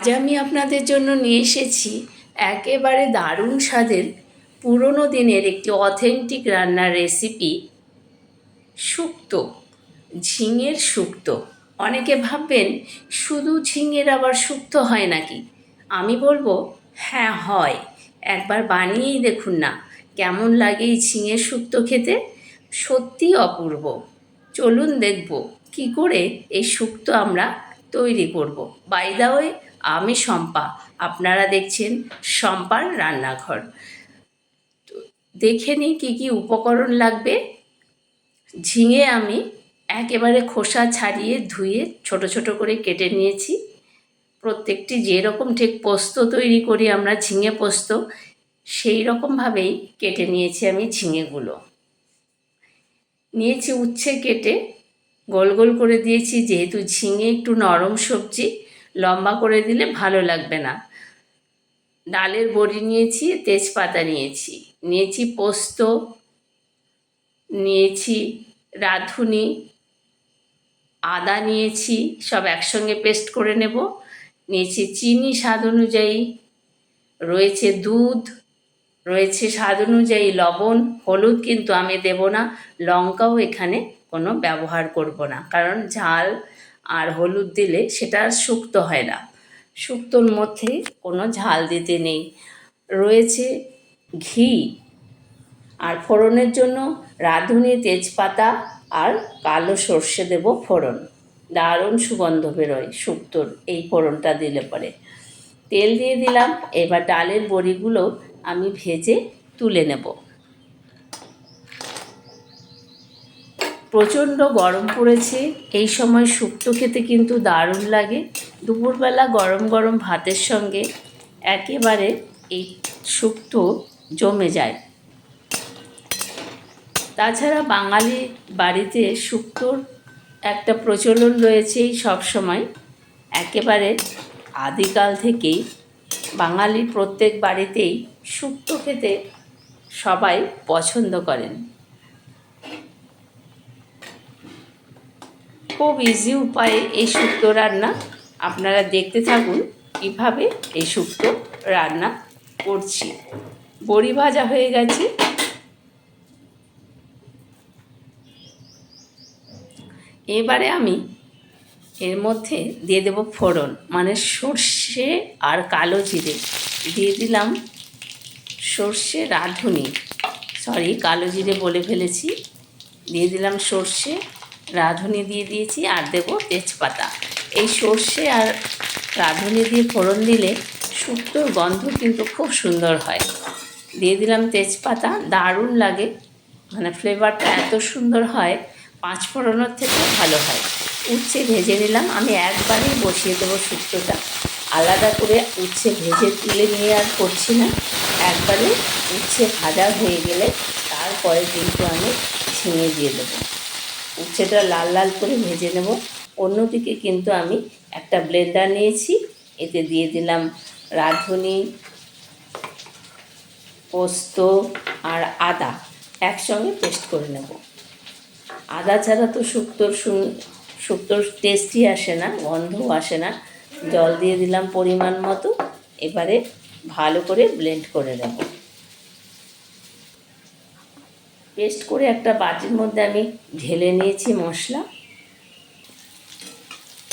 আজ আমি আপনাদের জন্য নিয়ে এসেছি, একেবারে দারুণ স্বাদের পুরনো দিনের একটি অথেন্টিক রান্নার রেসিপি শুক্ত, ঝিঙের শুক্তো। অনেকে ভাববেন, শুধু ঝিঙের আবার শুক্ত হয় নাকি? আমি বলব হ্যাঁ হয়। একবার বানিয়েই দেখুন না, কেমন লাগে এই ঝিঙের শুক্তো খেতে? সত্যি অপূর্ব। চলুন দেখব, কি করে এই শুক্তো আমরা তৈরি করব। বাই দা ওয়ে আমি শম্পা। আপনারা দেখছেন শম্পার রান্নাঘর। তো দেখে নিই কী কী উপকরণ লাগবে। ঝিঙে আমি একেবারে খোসা ছাড়িয়ে ধুয়ে ছোট ছোট করে কেটে নিয়েছি। প্রত্যেকটি যেরকম ঠিক পোস্ত তৈরি করি আমরা, ঝিঙে পোস্ত, সেই রকমভাবেই কেটে নিয়েছি আমি ঝিঙেগুলো। নিয়েছি উচ্ছে কেটে, গোল গোল করে দিয়েছি। যেহেতু ঝিঙে একটু নরম সবজি লম্বা করে দিলে ভালো লাগবে না। ডালের বড়ি নিয়েছি, তেজপাতা নিয়েছি। নিয়েছি পোস্ত, নিয়েছি রাঁধুনি, আদা নিয়েছি, সব একসঙ্গে পেস্ট করে নেব। নিয়েছি চিনি স্বাদ অনুযায়ী, রয়েছে দুধ, রয়েছে স্বাদ অনুযায়ী লবণ, হলুদ কিন্তু আমি দেব না, লঙ্কাও এখানে কোনো ব্যবহার করব না, কারণ ঝাল আর হলুদ দিলে সেটা আর শুক্তো হয় না। শুক্তোর মধ্যে কোনো ঝাল দিতে নেই। রয়েছে ঘি আর ফোড়নের জন্য রাঁধুনি, তেজপাতা আর কালো সর্ষে দেব ফোড়ন। দারুণ সুগন্ধ বেরোয় শুক্তোর এই ফোড়নটা দিলে পরে। তেল দিয়ে দিলাম, এবার ডালের বড়িগুলো আমি ভেজে তুলে নেব। প্রচণ্ড গরম পড়েছে। এই সময় শুক্তো খেতে কিন্তু দারুণ লাগে। দুপুরবেলা গরম গরম ভাতের সঙ্গে একেবারে এই শুক্তো জমে যায়। তাছাড়া বাঙালি বাড়িতে শুক্তোর একটা প্রচলন রয়েছেই সবসময় একেবারে আদিকাল থেকেই বাঙালির প্রত্যেক বাড়িতেই শুক্তো খেতে সবাই পছন্দ করেন। খুব ইজি উপায়ে এই শুক্তো রান্না। আপনারা দেখতে থাকুন কীভাবে এই শুক্তো রান্না করছি। বড়ি ভাজা হয়ে গেছে। এবারে আমি এর মধ্যে দিয়ে দেব ফোড়ন মানে সর্ষে আর কালো জিরে। দিয়ে দিলাম সর্ষে রাঁধুনি। সরি কালো জিরে বলে ফেলেছি। দিয়ে দিলাম সর্ষে। রাঁধুনি দিয়ে দিয়েছি আর দেব তেজপাতা। এই সর্ষে আর রাঁধুনি দিয়ে ফোড়ন দিলে শুক্তোর গন্ধ কিন্তু খুব সুন্দর হয়। দিয়ে দিলাম তেজপাতা, দারুণ লাগে। মানে ফ্লেভারটা এত সুন্দর হয়, পাঁচ ফোড়নের থেকেও ভালো হয়। উচ্ছে ভেজে নিলাম, আমি একবারেই বসিয়ে দেবো শুক্তোটা। আলাদা করে উচ্ছে ভেজে তুলে নিয়ে আর করছি না। একবারে উচ্ছে ভাজা হয়ে গেলে তারপরে কিন্তু আমি ঝিঙে দিয়ে দেবো। উচ্ছেটা লাল লাল করে ভেজে নেব। অন্যদিকে কিন্তু আমি একটা ব্লেন্ডার নিয়েছি। এতে দিয়ে দিলাম রাঁধুনি, পোস্ত আর আদা একসঙ্গে পেস্ট করে নেব। আদা ছাড়া তো শুক্তোর শুক্তোর টেস্টই আসে না, গন্ধও আসে না। জল দিয়ে দিলাম পরিমাণ মতো। এবারে ভালো করে ব্লেন্ড করে নেব। পেস্ট করে একটা বাটির মধ্যে আমি ঢেলে নিয়েছি মশলা।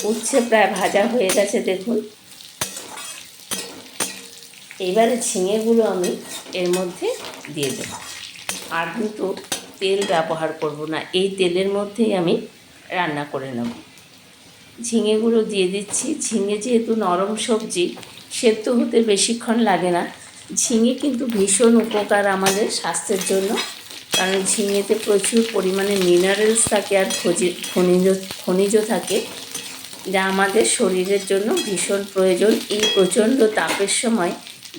উচ্ছে প্রায় ভাজা হয়ে গেছে, দেখুন। এবারে ঝিঙেগুলো আমি এর মধ্যে দিয়ে দেব। আর কিন্তু তেল ব্যবহার করব না, এই তেলের মধ্যেই আমি রান্না করে নেব। ঝিঙেগুলো দিয়ে দিচ্ছি। ঝিঙে যেহেতু নরম সবজি, সেদ্ধ হতে বেশিক্ষণ লাগে না। ঝিঙে কিন্তু ভীষণ উপকার আমাদের স্বাস্থ্যের জন্য। কারণ ঝিঙেতে প্রচুর পরিমাণে মিনারেলস থাকে আর খনিজ খনিজ থাকে, যা আমাদের শরীরের জন্য ভীষণ প্রয়োজন। এই প্রচণ্ড তাপের সময়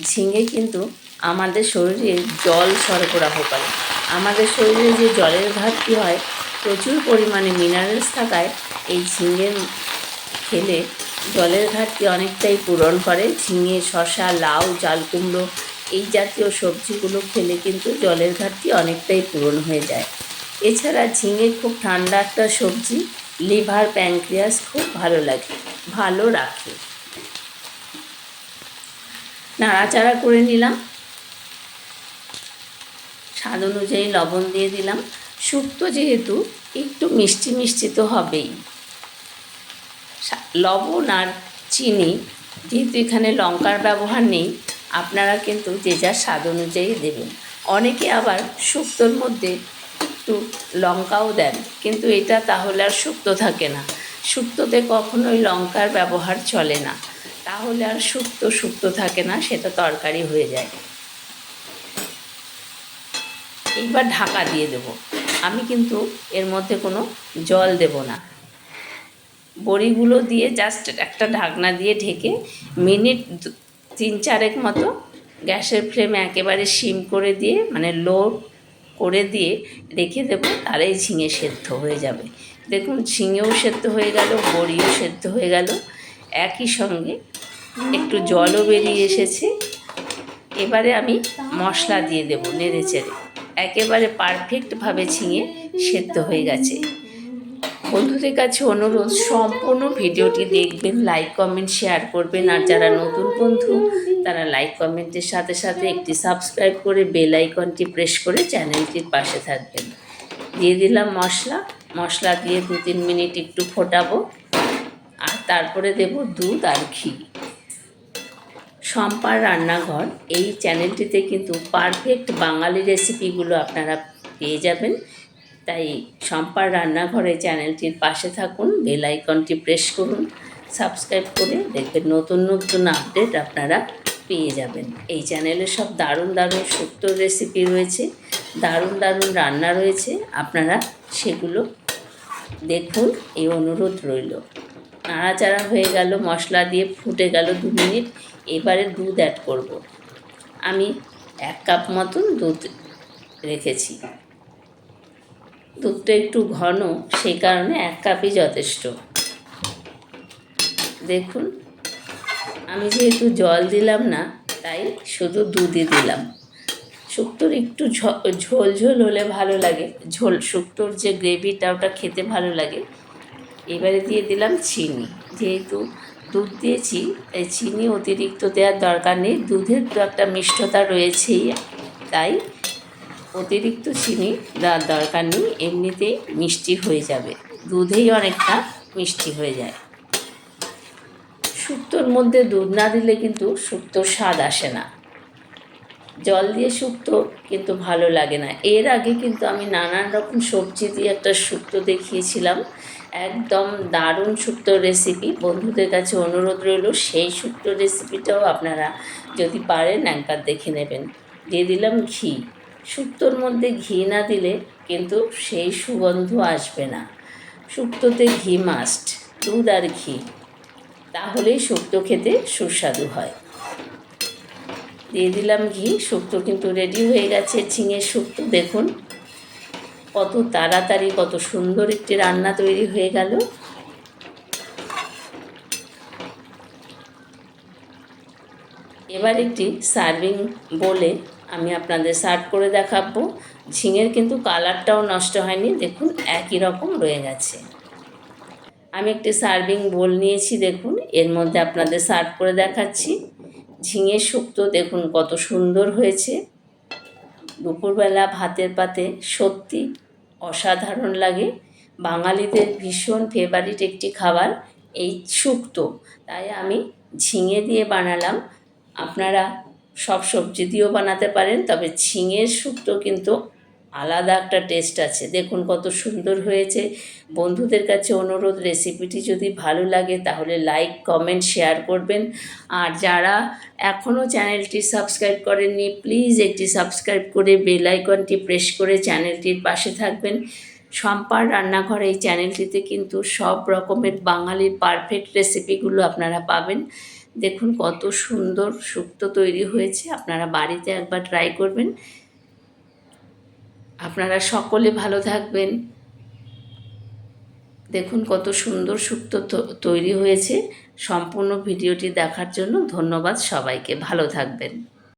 ঝিঙে কিন্তু আমাদের শরীরে জল সরবরাহ করে। আমাদের শরীরে যে জলের ঘাটতি হয়, প্রচুর পরিমাণে মিনারেলস থাকায় এই ঝিঙে খেলে জলের ঘাটতি অনেকটাই পূরণ করে। ঝিঙে শশা লাউ জাল কুমড়ো এই জাতীয় সবজিগুলো খেলে কিন্তু জলের ঘাটতি অনেকটাই পূরণ হয়ে যায়। এছাড়া ঝিঙে খুব ঠান্ডা একটা সবজি, লিভার প্যাঙ্ক্রিয়াস খুব ভালো লাগে, ভালো রাখে। নাড়াচাড়া করে নিলাম। স্বাদ অনুযায়ী লবণ দিয়ে দিলাম। শুক্তো যেহেতু একটু মিষ্টি মিষ্টি তো হবেই। লবণ আর চিনি, যেহেতু এখানে লঙ্কার ব্যবহার নেই আপনারা কিন্তু যে যার স্বাদ অনুযায়ী দেবেন। অনেকে আবার শুক্তোর মধ্যে একটু লঙ্কাও দেন, কিন্তু এটা তাহলে আর শুক্তো থাকে না। শুক্তোতে কখনোই লঙ্কার ব্যবহার চলে না। তাহলে আর শুক্তো শুক্তো থাকে না, সেটা তরকারি হয়ে যায়। এইবার ঢাকা দিয়ে দেব। আমি কিন্তু এর মধ্যে কোনো জল দেব না। বড়িগুলো দিয়ে জাস্ট একটা ঢাকনা দিয়ে ঢেকে মিনিট তিন চারেক মতো গ্যাসের ফ্লেম একেবারে সিম করে দিয়ে মানে লো করে দিয়ে রেখে দেবো তারাই ঝিঙে সেদ্ধ হয়ে যাবে। দেখুন, ঝিঙেও সেদ্ধ হয়ে গেল, বড়িও সেদ্ধ হয়ে গেল। একই সঙ্গে একটু জলও বেরিয়ে এসেছে। এবারে আমি মশলা দিয়ে দেবো নেড়ে চেড়ে একেবারে পারফেক্টভাবে ঝিঙে সেদ্ধ হয়ে গেছে। বন্ধুদের কাছে অনুরোধ, সম্পূর্ণ ভিডিওটি দেখবেন লাইক কমেন্ট শেয়ার করবেন। আর যারা নতুন বন্ধু, তারা লাইক কমেন্টের সাথে সাথে একটি সাবস্ক্রাইব করে বেল আইকনটি প্রেস করে চ্যানেলটির পাশে থাকবেন। দিয়ে দিলাম মশলা। মশলা দিয়ে দু তিন মিনিট একটু ফোটাবো। আর তারপরে দেব দুধ আর ঘি। শম্পার রান্নাঘর, এই চ্যানেলটিতে কিন্তু পারফেক্ট বাঙালি রেসিপিগুলো আপনারা পেয়ে যাবেন। তাই শম্পার রান্নাঘরে চ্যানেলটির পাশে থাকুন, বেল আইকনটি প্রেস করুন, সাবস্ক্রাইব করে দেখবেন নতুন নতুন আপডেট আপনারা পেয়ে যাবেন। এই চ্যানেলে সব দারুণ দারুণ সুক্ত রেসিপি রয়েছে, দারুণ দারুণ রান্না রয়েছে, আপনারা সেগুলো দেখুন, এই অনুরোধ রইল। নাড়াচাড়া হয়ে গেল, মশলা দিয়ে ফুটে গেল দু মিনিট, এবারে দুধ অ্যাড করব। আমি এক কাপ মতন দুধ রেখেছি। দুধটা একটু ঘন, সেই কারণে এক কাপই যথেষ্ট। দেখুন, আমি যেহেতু জল দিলাম না, তাই শুধু দুধই দিলাম। শুক্তোর একটু ঝোল ঝোল হলে ভালো লাগে। ঝোল, শুক্তোর যে গ্রেভিটা ওটা খেতে ভালো লাগে। এবারে দিয়ে দিলাম চিনি। যেহেতু দুধ দিয়েছি, তাই চিনি অতিরিক্ত দেওয়ার দরকার নেই। দুধের তো একটা মিষ্টতা রয়েছেই, তাই অতিরিক্ত চিনি দেওয়ার দরকার নেই এমনিতেই মিষ্টি হয়ে যাবে। দুধেই অনেকটা মিষ্টি হয়ে যায়। শুক্তোর মধ্যে দুধ না দিলে কিন্তু শুক্তোর স্বাদ আসে না। জল দিয়ে শুক্তো কিন্তু ভালো লাগে না। এর আগে কিন্তু আমি নানান রকম সবজি দিয়ে একটা শুক্তো দেখিয়েছিলাম। একদম দারুণ শুক্তো রেসিপি বন্ধুদের কাছে অনুরোধ রইল, সেই শুক্তো রেসিপিটাও আপনারা যদি পারেন একবার দেখে নেবেন। দিয়ে দিলাম ঘি। শুক্তোর মধ্যে ঘি না দিলে কিন্তু সেই সুগন্ধ আসবে না। শুক্তোতে ঘি মাস্ট দুধ আর ঘি। তাহলেই শুক্তো খেতে সুস্বাদু হয়। দিয়ে দিলাম ঘি শুক্তো কিন্তু রেডি হয়ে গেছে ঝিঙের শুক্তো দেখুন। কত তাড়াতাড়ি, কত সুন্দর একটি রান্না তৈরি হয়ে গেল। এবার একটি সার্ভিং বলে আমি আপনাদের সার্ভ করে দেখাবো। ঝিঙের কিন্তু কালারটাও নষ্ট হয়নি, দেখুন একই রকম রয়ে গেছে। আমি একটি সার্ভিং বোল নিয়েছি, দেখুন, এর মধ্যে আপনাদের সার্ভ করে দেখাচ্ছি। ঝিঙে শুক্তো দেখুন, কত সুন্দর হয়েছে। দুপুরবেলা ভাতের পাতে সত্যি অসাধারণ লাগে। বাঙালিদের ভীষণ ফেভারিট একটি খাবার এই শুক্তো তাই আমি ঝিঙে দিয়ে বানালাম। আপনারা সব সবজি দিয়েও বানাতে পারেন, তবে ঝিঙের শুক্তো কিন্তু আলাদা একটা টেস্ট আছে। দেখুন কত সুন্দর হয়েছে। বন্ধুদের কাছে অনুরোধ রেসিপিটি যদি ভালো লাগে তাহলে লাইক কমেন্ট শেয়ার করবেন। আর যারা এখনও চ্যানেলটি সাবস্ক্রাইব করেননি প্লিজ একটি সাবস্ক্রাইব করে বেল আইকনটি প্রেস করে চ্যানেলটির পাশে থাকবেন। সম্পার রান্নাঘর এই চ্যানেলটিতে কিন্তু সব রকমের বাঙালির পারফেক্ট রেসিপিগুলো আপনারা পাবেন। দেখুন কত সুন্দর শুক্তো তৈরি হয়েছে। আপনারা বাড়িতে একবার ট্রাই করবেন। আপনারা সকলে ভালো থাকবেন। দেখুন কত সুন্দর শুক্তো তৈরি হয়েছে। সম্পূর্ণ ভিডিওটি দেখার জন্য ধন্যবাদ সবাইকে। ভালো থাকবেন।